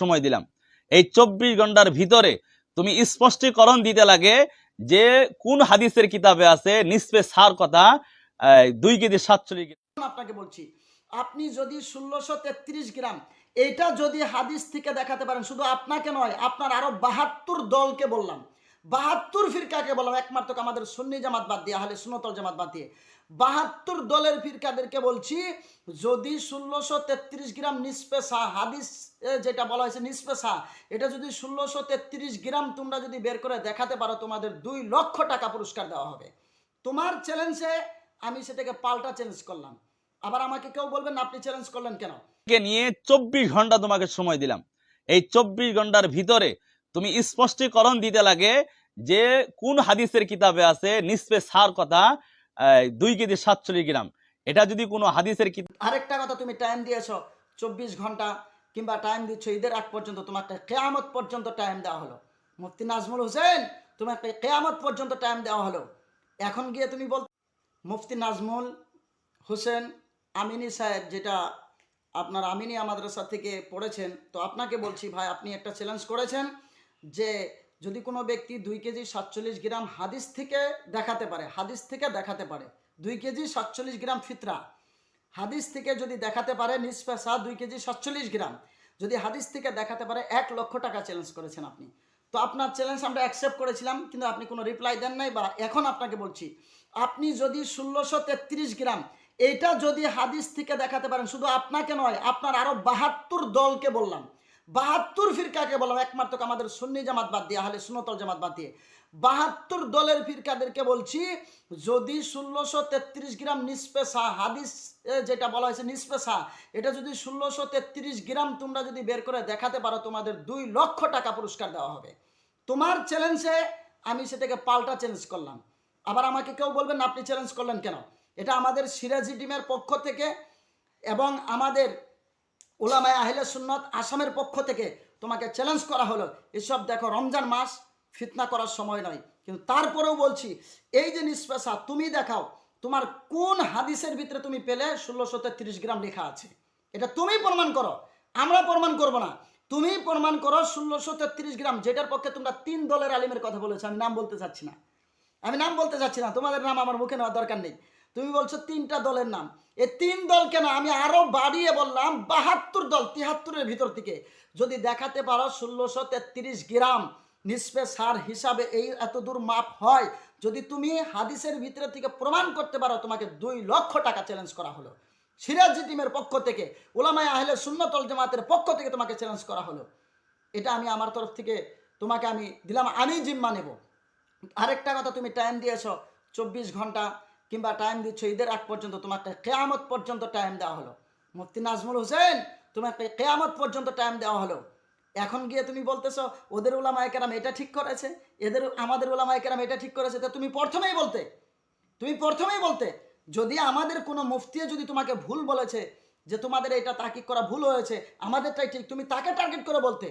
সময় দিলাম। এই চব্বিশ ঘণ্টার ভিতরে তুমি স্পষ্টীকরণ দিতে লাগে যে কোন হাদিসের কিতাবে আছে নিসপে সার কথা দুই কেজি সাতচল্লিশ আপনাকে বলছি, আপনি যদি ষোলোশো তেত্রিশ গ্রাম এটা যদি হাদিস থেকে দেখাতে পারেন, শুধু আপনাকে নয়, আপনার আরও বাহাত্তর দলকে বললাম। বাহাত্তর ফিরকাকে বললাম, একমাত্র আমাদের সুন্নি জামাত বাদ দিয়ে, আহলে সুনতল জামাত বাদ দিয়ে। বাহাত্তর দলের ফিরকাদেরকে বলছি, যদি ষোলোশো তেত্রিশ গ্রাম নিষ্পেষা, হাদিস যেটা বলা হয়েছে নিষ্পেষা, এটা যদি ষোলোশো তেত্রিশ গ্রাম তোমরা যদি বের করে দেখাতে পারো, তোমাদের দুই লক্ষ টাকা পুরস্কার দেওয়া হবে। তোমার চ্যালেঞ্জে আমি সেটাকে পাল্টা চ্যালেঞ্জ করলাম। আবার আমাকে কেউ বলবেন আপনি চ্যালেঞ্জ করলেন কেন? নিয়ে চব্বিশ ঘণ্টা তোমাকে সময় দিলাম। এই চব্বিশ ঘণ্টার ভিতরে তুমি স্পষ্টীকরণ দিতে লাগে যে কোন হাদিসের কিতাবে আছে নিসপে সার কথা দুই কেজি সাতচল্লিশ গ্রাম। এটা যদি কোনো হাদিসের আরেকটা কথা তুমি টাইম দিয়েছ, চব্বিশ ঘণ্টা কিংবা টাইম দিচ্ছ ঈদের আগ পর্যন্ত, তোমাকে কেয়ামত পর্যন্ত টাইম দেওয়া হলো। মুফতি নাজমুল হোসেন, তোমাকে কেয়ামত পর্যন্ত টাইম দেওয়া হলো। এখন গিয়ে তুমি বল মুফতি নাজমুল হোসেন আমিনী সাহেব, যেটা আপনার আমিনী মাদ্রাসা থেকে পড়েছেন, তো আপনাকে বলছি, ভাই, আপনি একটা চ্যালেঞ্জ করেছেন। যে যদি কোনো ব্যক্তি দুই কেজি সাতচল্লিশ গ্রাম হাদিস থেকে দেখাতে পারে, হাদিস থেকে দেখাতে পারে, দুই কেজি সাতচল্লিশ গ্রাম ফিতরা, হাদিস থেকে যদি দেখাতে পারে নিষ্পেষা দুই কেজি সাতচল্লিশ গ্রাম, যদি হাদিস থেকে দেখাতে পারে এক লক্ষ টাকা চ্যালেঞ্জ করেছেন আপনি। তো আপনার চ্যালেঞ্জ আমরা অ্যাকসেপ্ট করেছিলাম, কিন্তু আপনি কোনো রিপ্লাই দেন নাই বা এখন আপনাকে বলছি, আপনি যদি ষোলোশো তেত্রিশ গ্রাম এটা যদি হাদিস থেকে দেখাতে পারেন, শুধু আপনাকে নয়, আপনার আরও বাহাত্তর দলকে বললাম বাহাত্তর ফিরকাকে বললাম একমাত্র আমাদের সুন্নি জামাত বাদ দিয়ে, আহলে সুনতল জামাত বাদ দিয়ে। বাহাত্তর দলের ফিরকাদেরকে বলছি, যদি ষোলোশো তেত্রিশ গ্রাম নিষ্পেষা হাদিস যেটা বলা হয়েছে নিষ্পেষা, এটা যদি ষোলোশো তেত্রিশ গ্রাম তোমরা যদি বের করে দেখাতে পারো, তোমাদের দুই লক্ষ টাকা পুরস্কার দেওয়া হবে। তোমার চ্যালেঞ্জে আমি সেটাকে পাল্টা চ্যালেঞ্জ করলাম। আবার আমাকে কেউ বলবেন, আপনি চ্যালেঞ্জ করলেন কেন? এটা আমাদের সিরাজি টিমের পক্ষ থেকে এবং আমাদের ওলামায় আহিলে সুন্নত আসামের পক্ষ থেকে তোমাকে চ্যালেঞ্জ করা হলো, এসব দেখো রমজান মাস ফিতনা করার সময় নয়। কিন্তু তারপরেও বলছি, এই যে নিষ্পেষা, তুমি দেখাও, তোমার কোন হাদিসের ভিতরে তুমি পেলে ষোলোশো তেত্রিশ গ্রাম লেখা আছে? এটা তুমি প্রমাণ করো, আমরা প্রমাণ করব না। তুমি প্রমাণ করো ষোলোশো তেত্রিশ গ্রাম, যেটার পক্ষে তোমরা তিন দলের আলিমের কথা বলেছ, আমি নাম বলতে চাচ্ছি না। আমি নাম বলতে চাচ্ছি না, তোমাদের নাম আমার মুখে নেওয়ার দরকার নেই। তুমি বলছো তিনটা দলের নাম। এই তিন দল কেন? আমি আরও বাড়িয়ে বললাম বাহাত্তর দল, তিহাত্তরের ভিতর থেকে। যদি দেখাতে পারো ষোলোশো তেত্রিশ গ্রাম নিষ্পে সার হিসাবে এই এত দূর মাপ হয়। যদি তুমি হাদিসের ভিতরে থেকে প্রমাণ করতে পারো, তোমাকে দুই লক্ষ টাকা চ্যালেঞ্জ করা হলো। সিরাজি টিমের পক্ষ থেকে ওলামায় আহলে সুন্নতল জামাতের পক্ষ থেকে তোমাকে চ্যালেঞ্জ করা হলো। এটা আমি আমার তরফ থেকে তোমাকে আমি দিলাম, আমি জিম্মা নেব। আরেকটা কথা তুমি টাইম দিয়েছ, চব্বিশ ঘণ্টা কিংবা টাইম দিচ্ছ, ঈদের আগ পর্যন্ত তোমাকে কেয়ামত পর্যন্ত টাইম দেওয়া হলো। মুফতি নাজমুল হোসেন, তোমাকে কেয়ামত পর্যন্ত টাইম দেওয়া হলো। এখন গিয়ে তুমি বলতেছো, ওদের ওলামায় কেরাম এটা ঠিক করেছে, এদের, আমাদের ওলামায় কেরাম এটা ঠিক করেছে। তা তুমি প্রথমেই বলতে, তুমি প্রথমেই বলতে, যদি আমাদের কোনো মুফতি যদি তোমাকে ভুল বলেছে, যে তোমাদের এটা তাকিক করা ভুল হয়েছে, আমাদেরটাই ঠিক, তুমি তাকে টার্গেট করে বলতে।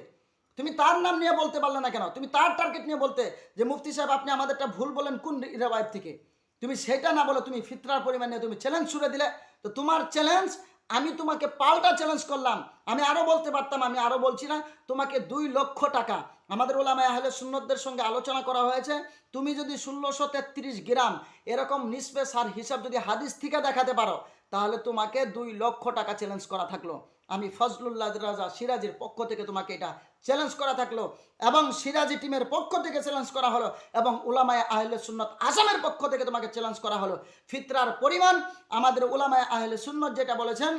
তুমি তার নাম নিয়ে বলতে পারলে না কেন? তুমি তার টার্গেট নিয়ে বলতে যে, মুফতি সাহেব, আপনি আমাদেরটা ভুল বলেন কোন রেওয়ায়ত থেকে? তুমি সেটা না বলে তুমি ফিতরার পরিমাণ নিয়ে তুমি চ্যালেঞ্জ ছুড়ে দিলে, তো তোমার চ্যালেঞ্জ আমি তোমাকে পাল্টা চ্যালেঞ্জ করলাম। আমি আরও বলতে পারতাম, আমি আরও বলছি না, তোমাকে দুই লক্ষ টাকা আমাদের ওলামায় আহলে সুন্নতদের সঙ্গে আলোচনা করা হয়েছে। তুমি যদি ষোলোশো তেত্রিশ গ্রাম এরকম নিসবে সার হিসাব যদি হাদিস থেকে দেখাতে পারো, তাহলে তোমাকে দুই লক্ষ টাকা চ্যালেঞ্জ করা থাকল। আমি ফজলুল্লাহ রাজা সিরাজের পক্ষ থেকে তোমাকে এটা চ্যালেঞ্জ করা থাকল এবং সিরাজি টিমের পক্ষ থেকে চ্যালেঞ্জ করা হলো এবং উলামায় আহলে সুন্নত আসামের পক্ষ থেকে তোমাকে চ্যালেঞ্জ করা হলো। ফিতরার পরিমাণ আমাদের উলামায় আহলে সুন্নত যেটা বলেছেন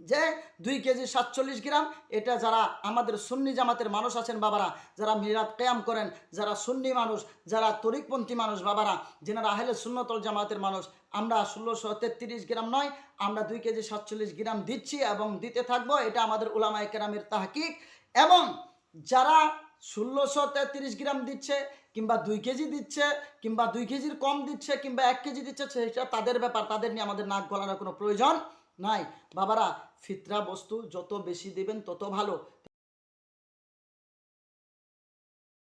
যে দুই কেজি সাতচল্লিশ গ্রাম, এটা যারা আমাদের সুন্নি জামাতের মানুষ আছেন বাবারা, যারা মিরাত কেয়াম করেন, যারা সুন্নি মানুষ, যারা তরিকপন্থী মানুষ বাবারা, যেনারা আহলে সুন্নতল জামাতের মানুষ, আমরা ষোলোশো তেত্রিশ গ্রাম নয়, আমরা দুই কেজি সাতচল্লিশ গ্রাম দিচ্ছি এবং দিতে থাকব, এটা আমাদের উলামায় কেরামের তাহকিক। এবং যারা ষোলোশো তেত্রিশ গ্রাম দিচ্ছে, কিংবা দুই কেজি দিচ্ছে, কিংবা দুই কেজির কম দিচ্ছে, কিংবা এক কেজি দিচ্ছে সেটা তাদের ব্যাপার, তাদের নিয়ে আমাদের নাক গলানোর কোনো প্রয়োজন নাই। বাবারা ফিতরা বস্তু যত বেশি দেবেন তত ভালো।